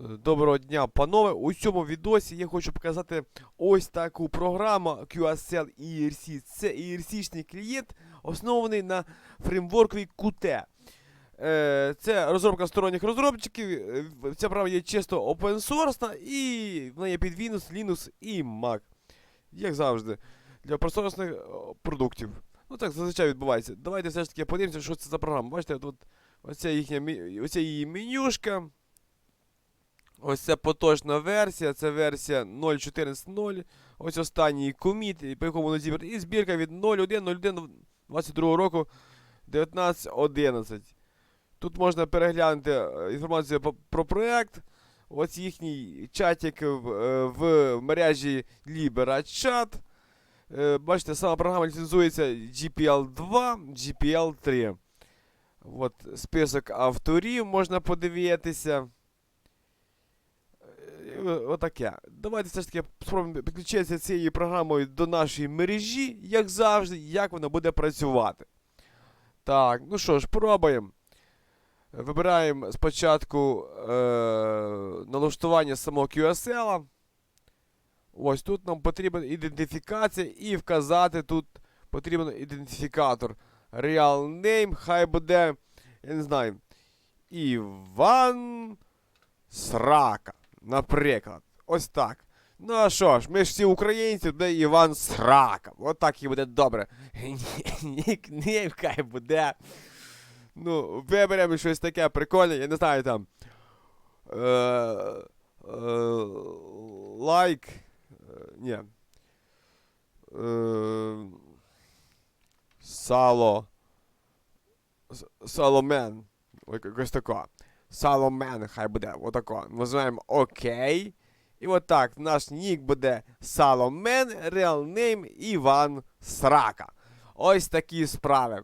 Доброго дня, панове. У цьому відосі я хочу показати ось таку програму QSL ERC. Це ERC-шний клієнт, оснований на фреймворкові Qt. Е, Це розробка сторонніх розробників. Е, Ця програма є чисто open source і вона є під Windows, Linux і Mac. Як завжди, для open source продуктів. Ну так зазвичай відбувається. Давайте все ж таки подивимося, що це за програма. Бачите, тут оця їхня оця її менюшка. Ось це поточна версія, це версія 0.14.0. Ось останній коміт, по якому зібрано. І збірка від 01.01.22 року 19.11. Тут можна переглянути е, інформацію про проект. Ось їхній чатик в, е, в мережі LiberaChat. Е, Бачите, сама програма ліцензується GPL2, GPL3. От список авторів можна подивитися. Е, Отаке. Давайте все ж таки спробуємо підключитися цією програмою до нашої мережі, як завжди, як вона буде працювати. Так, ну що ж, пробуємо. Вибираємо спочатку е, налаштування самого QSL. Ось тут нам потрібна ідентифікація і вказати тут потрібен ідентифікатор. Real name, хай буде, я не знаю, Іван Срака. Наприклад. Ось так. Ну а що ж, ми ж всі українці, де Іван Срака. От так і буде добре. Нікнейм хай буде. Ну, виберемо щось таке прикольне, я не знаю там. Е, е, лайк. Е, ні. Сало. С- Саломен. Ой, Якось таке. Саломен хай буде. Отако. Називаємо окей. І отак, наш нік буде Саломен, name Іван Срака. Ось такі справи.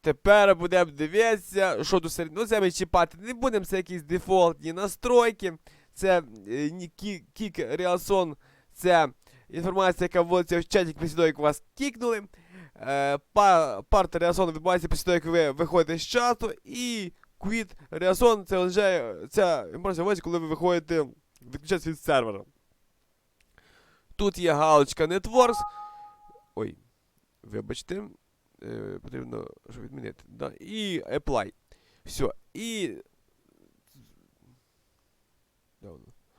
Тепер будемо дивитися, що тут серед. Ну, це ми чіпати не будемо, це якісь дефолтні настройки. Це е, кік реасон, це інформація, яка вводиться в чаті після того, як вас кікнули. Е, па, парт реасон відбувається після того, як ви виходите з чату. І quit реасон це вже ця інформація коли ви виходите відключаєтесь від сервера. Тут є галочка Networks. Ой, вибачте. Е, потрібно що відмінити. Да. І apply. Все. І.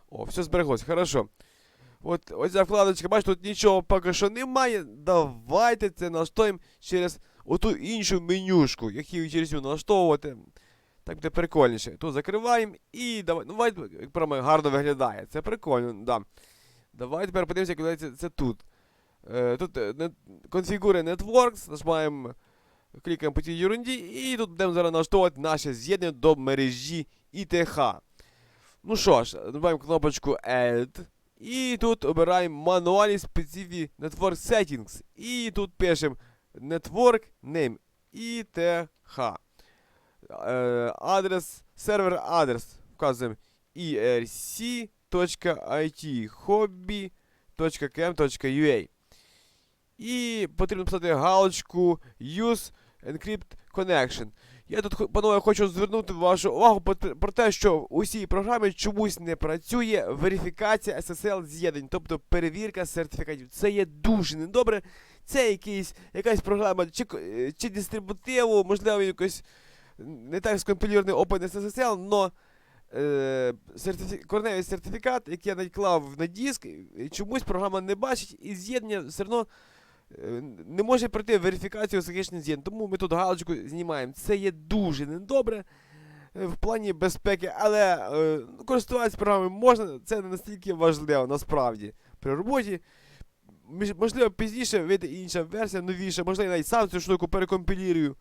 О, все збереглось, хорошо. От, ось ця вкладочка, бачите, тут нічого поки що немає. Давайте це налаштуємо через оту іншу менюшку, яку через нього налаштовувати. Так буде прикольніше. Тут закриваємо і давай. Ну, як прямо гарно виглядає. Це прикольно, да. Давайте тепер подивимося, виглядає це, це тут. Е, тут е, не, конфігури Networks, нажимаємо, клікаємо по цій ерунді, і тут будемо зараз налаштовувати наше з'єднання до мережі ІТХ. Ну що ж, нажимаємо кнопочку Add. І тут обираємо Manually Specific Network Settings. І тут пишемо Network Name ITH. Е, адрес, сервер адрес. Вказуємо erc.it.hobby.km.ua І потрібно писати галочку Use Encrypt Connection. Я тут, панове, хочу звернути вашу увагу про те, що у цій програмі чомусь не працює верифікація SSL з'єднань, тобто перевірка сертифікатів. Це є дуже недобре. Це якийсь, якась програма чи, е, чи дистрибутиву, можливо, якось не так скомпілірований OpenSSL, но е, сертифі... корневий сертифікат, який я наклав на диск, чомусь програма не бачить, і з'єднання все одно е, не може пройти верифікацію захищених з'єднань. Тому ми тут галочку знімаємо. Це є дуже недобре е, в плані безпеки, але е, ну, користуватися програмою можна, це не настільки важливо насправді при роботі. Можливо, пізніше вийде інша версія, новіша, можливо, я навіть сам цю штуку перекомпілірую.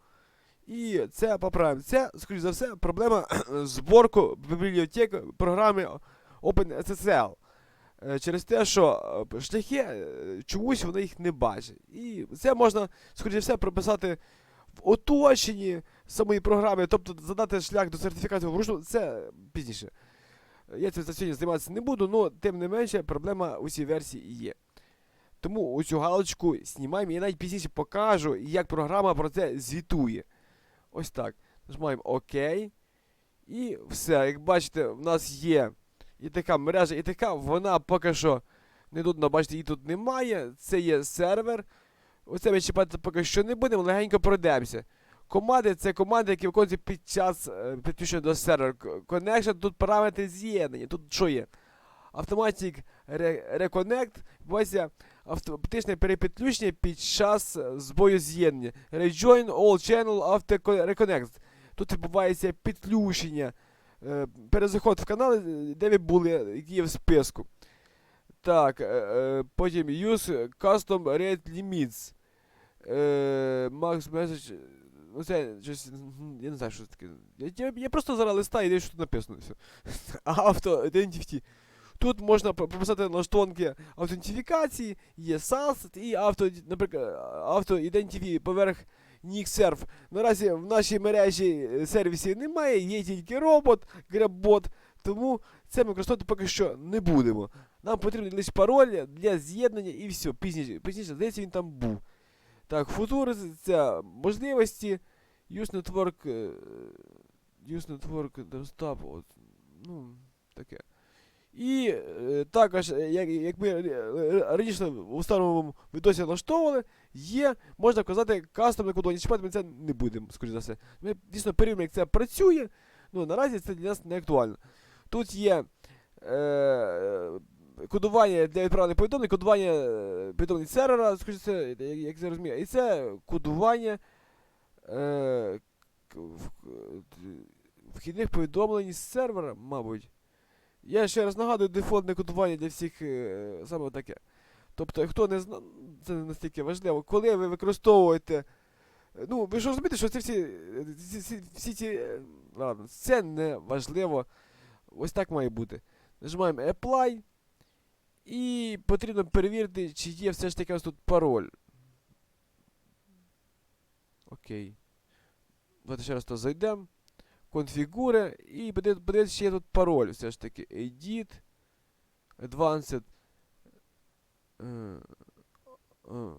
І це поправимо. Це, скоріш за все, проблема зборку бібліотек програми OpenSSL. Е, Через те, що е, шляхи е, чомусь вони їх не бачать. І це можна, скоріш за все, прописати в оточенні самої програми, тобто задати шлях до сертифікату вручну, це пізніше. Я цим сьогодні займатися не буду, але тим не менше проблема у цій версії є. Тому оцю галочку знімаємо, я навіть пізніше покажу, як програма про це звітує. Ось так. Нажимаємо ОК. І все. Як бачите, в нас є і така мережа, і така, вона поки що не тут, бачите, її тут немає. Це є сервер. Оце ми чіпати поки що не будемо, легенько пройдемося. Команди це команди, які виконуються під час е, підключення до сервера. Connection, тут параметри з'єднання. Тут що є? Automatic Re- Reconnect, відбувається автоматичне перепідключення під час збою з'єднання. Rejoin all channel after reconnect. Тут відбувається підключення, е, перезаход в канали, е, де ви були, які є в списку. Так, е, потім use custom rate limits. Max message. Ну це щось. Я не знаю, що це таке. Я, я, просто зараз листаю і дивлюсь, що тут написано. Все. Авто Identity. Тут можна прописати налаштунки аутентифікації, є SAS і авто, наприклад, авто Identity поверх NixServe. Наразі в нашій мережі е, сервісів немає, є тільки робот, GrabBot, тому це ми використовувати поки що не будемо. Нам потрібен лише пароль для з'єднання і все. Пізніше, пізніше, здається, він там був. Так, футури це можливості. Use Network. е, Use Network Desktop. От, ну, таке. І е, також, е, як, як ми е, раніше у старому відосі налаштовували, є, можна вказати кастомне кодування. Чіпати ми це не будемо, скоріше за все. Ми дійсно перевіримо, як це працює. Ну, наразі це для нас не актуально. Тут є е, кодування для відправлення повідомлень, кодування повідомлень сервера, скоріше за як, я розумію. І це кодування е, вхідних повідомлень з сервера, мабуть. Я ще раз нагадую, дефолтне кодування для всіх е, саме таке. Тобто, хто не знає, це не настільки важливо, коли ви використовуєте. е, Ну, ви ж розумієте, що це всі, е, всі, всі, всі ці. е, Ладно, це не важливо. Ось так має бути. Нажимаємо Apply. І потрібно перевірити, чи є все ж таки ось тут пароль. Окей. Давайте ще раз то зайдемо. Конфігури. І подивитися, чи є тут пароль. Все ж таки. Edit. Advanced. Е, е,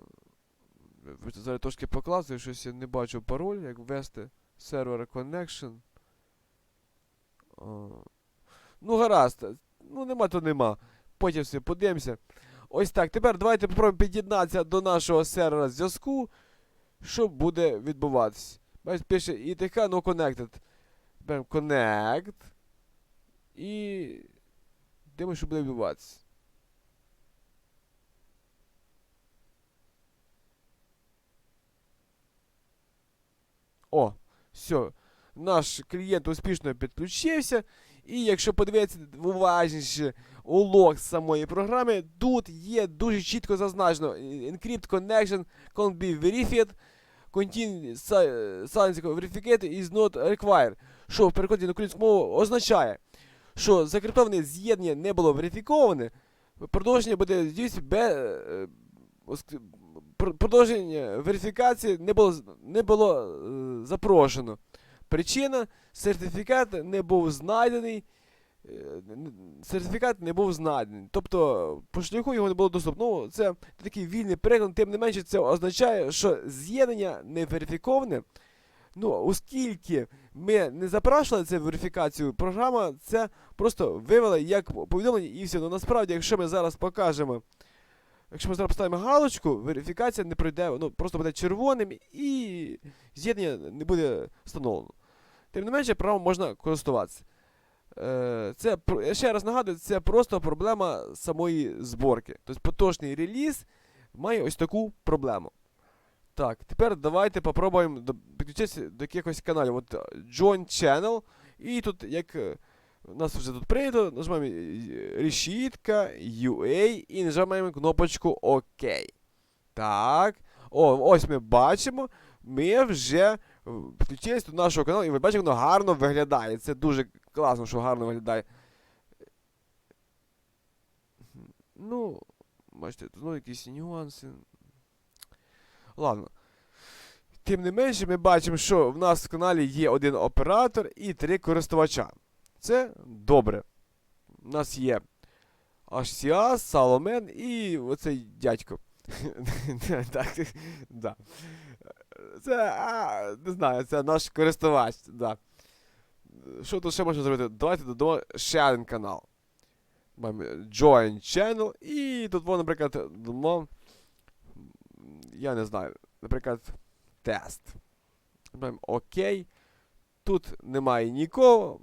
Зараз трошки покласти, щось я не бачу пароль, як ввести сервер connection. О. Ну, гаразд. Ну, нема, то нема. Потім все подивимося. Ось так. Тепер давайте попробуємо під'єднатися до нашого сервера зв'язку. Що буде відбуватися? Бачите, пише ITK no connected. Беремо connect. І. Дивимося, що буде відбуватися. О, все. Наш клієнт успішно підключився. І якщо подивитися уважніше у лог самої програми, тут є дуже чітко зазначено Encrypt connection can't be verified. Continue si- silence verification is not required. Що в перекладі на українську мову означає, що закриптоване з'єднання не було верифіковане, продовження буде без. е, Продовження верифікації не було, не було е, запрошено. Причина сертифікат не був знайдений. Е, Сертифікат не був знайдений. Тобто по шляху його не було доступно. Ну, це такий вільний переклад, тим не менше, це означає, що з'єднання не верифіковане. Ну, оскільки ми не запрашували цю верифікацію, програма це просто вивела як повідомлення і все. Ну насправді, якщо ми зараз покажемо. Якщо ми зараз поставимо галочку, верифікація не пройде, ну просто буде червоним і з'єднання не буде встановлено. Тим не менше, правом можна користуватися. Е, Це, я ще раз нагадую, це просто проблема самої зборки. Тобто поточний реліз має ось таку проблему. Так, тепер давайте попробуємо підключитися до якихось каналів. От е, Join Channel. І тут, як е, у нас вже тут прийнято, нажимаємо е, решітка, UA і нажимаємо кнопочку ОК. Так. О, ось ми бачимо. Ми вже підключились до нашого каналу, і ви бачите, воно гарно виглядає. Це дуже класно, що гарно виглядає. Ну, бачите, тут знову якісь нюанси. Ладно. Тим не менше, ми бачимо, що в нас в каналі є один оператор і три користувача. Це добре. У нас є HCA, Саломен і оцей дядько. так, да. Це, а, не знаю, це наш користувач. Да. Що тут ще можна зробити? Давайте додамо ще один канал. Маємо Join Channel. І тут, воно, наприклад, дамо, я не знаю, наприклад, тест. Маємо ОК. Тут немає нікого.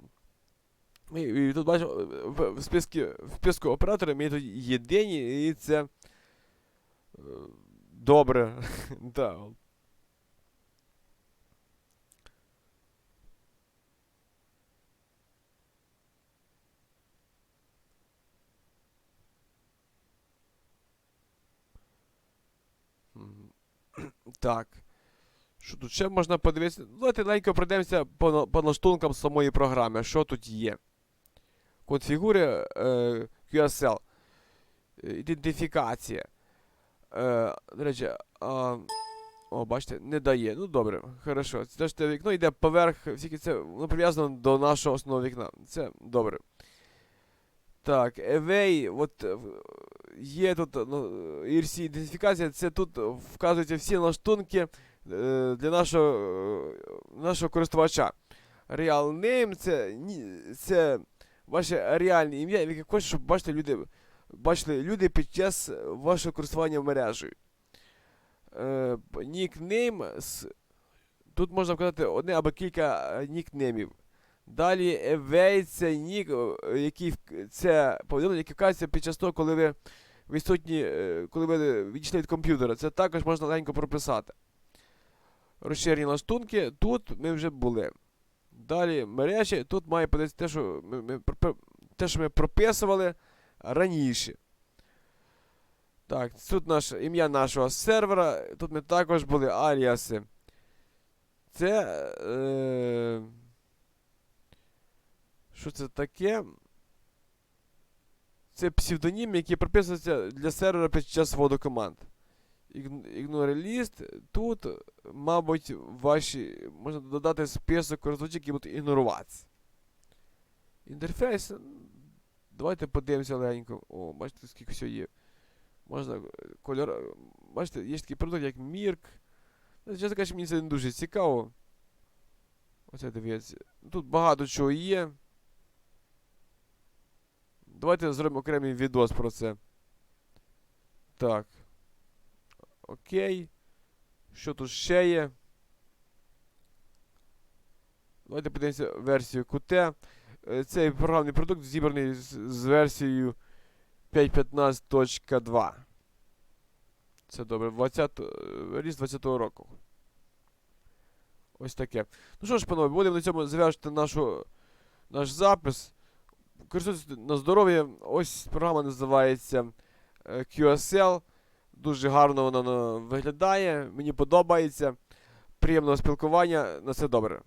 І, і тут бачимо в, списку, в списку операторів ми тут єдині, і це е, добре. Так. Що тут ще можна подивитися? Ну, Давайте легенько пройдемося по, по налаштункам самої програми. Що тут є? Конфігури е, QSL. Е, Ідентифікація. Е, до речі, а, о, бачите, не дає. Ну добре, хорошо. Це ж те вікно йде поверх, оскільки це воно прив'язано до нашого основного вікна. Це добре. Так, Away, от е, є тут ну, ERC ідентифікація, це тут вказуються всі налаштунки е, для нашого, е, нашого користувача. Real name це, це ваше реальне ім'я, яке хоче, щоб бачите, люди, бачили люди під час вашого користування мережею. Нікнейм. Тут можна вказати одне або кілька нікнеймів. Далі це нік, е, який це повідомлення, яке вказується під час того, коли ви відсутні, е, коли ви відійшли від комп'ютера. Це також можна легенько прописати. Розширені лаштунки, тут ми вже були. Далі мережі, тут має подивитися те, що ми, ми, те, що ми прописували раніше. Так, тут наш, ім'я нашого сервера, тут ми також були аліаси. Це. Е, що це таке? Це псевдонім, який прописується для сервера під час вводу команд. List. Тут, мабуть, ваші. Можна додати список користувачів, які будуть ігноруватися. Інтерфейс. Давайте подивимося легенько. О, бачите, скільки всього є. Можна е, кольор. Бачите, є такий продукт, як Мірк. Ну, Чесно кажучи, мені це не дуже цікаво. Оце дивіться. Тут багато чого є. Давайте зробимо окремий відос про це. Так. Окей. Що тут ще є? Давайте подивимося версію Qt. Е, Цей програмний продукт зібраний з, версією 5.15.2. Це добре. 20, е, ріст 20-го року. Ось таке. Ну що ж, панове, будемо на цьому завершити нашу, наш запис. Користуйтесь на здоров'я. Ось програма називається е, QSL. Дуже гарно вона виглядає. Мені подобається. Приємного спілкування. На все добре.